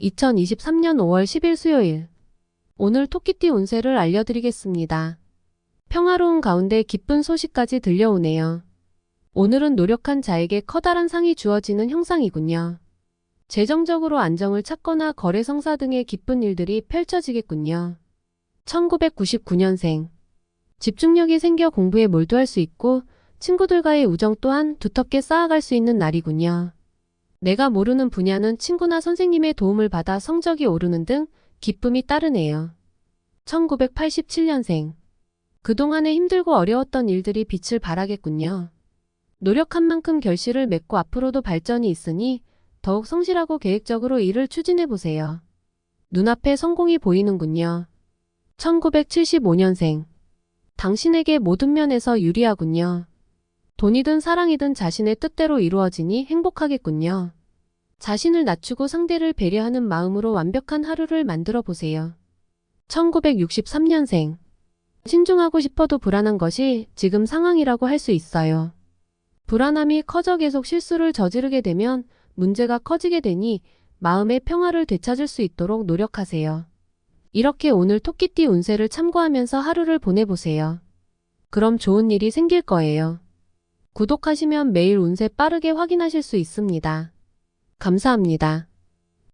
2023년 5월 10일 수요일. 오늘 토끼띠 운세를 알려드리겠습니다. 평화로운 가운데 기쁜 소식까지 들려오네요. 오늘은 노력한 자에게 커다란 상이 주어지는 형상이군요. 재정적으로 안정을 찾거나 거래 성사 등의 기쁜 일들이 펼쳐지겠군요. 1999년생. 집중력이 생겨 공부에 몰두할 수 있고 친구들과의 우정 또한 두텁게 쌓아갈 수 있는 날이군요. 내가 모르는 분야는 친구나 선생님의 도움을 받아 성적이 오르는 등 기쁨이 따르네요. 1987년생. 그동안에 힘들고 어려웠던 일들이 빛을 발하겠군요. 노력한 만큼 결실을 맺고 앞으로도 발전이 있으니 더욱 성실하고 계획적으로 일을 추진해 보세요. 눈앞에 성공이 보이는군요. 1975년생. 당신에게 모든 면에서 유리하군요. 돈이든 사랑이든 자신의 뜻대로 이루어지니 행복하겠군요. 자신을 낮추고 상대를 배려하는 마음으로 완벽한 하루를 만들어 보세요. 1963년생. 신중하고 싶어도 불안한 것이 지금 상황이라고 할 수 있어요. 불안함이 커져 계속 실수를 저지르게 되면 문제가 커지게 되니 마음의 평화를 되찾을 수 있도록 노력하세요. 이렇게 오늘 토끼띠 운세를 참고하면서 하루를 보내보세요. 그럼 좋은 일이 생길 거예요. 구독하시면 매일 운세 빠르게 확인하실 수 있습니다. 감사합니다.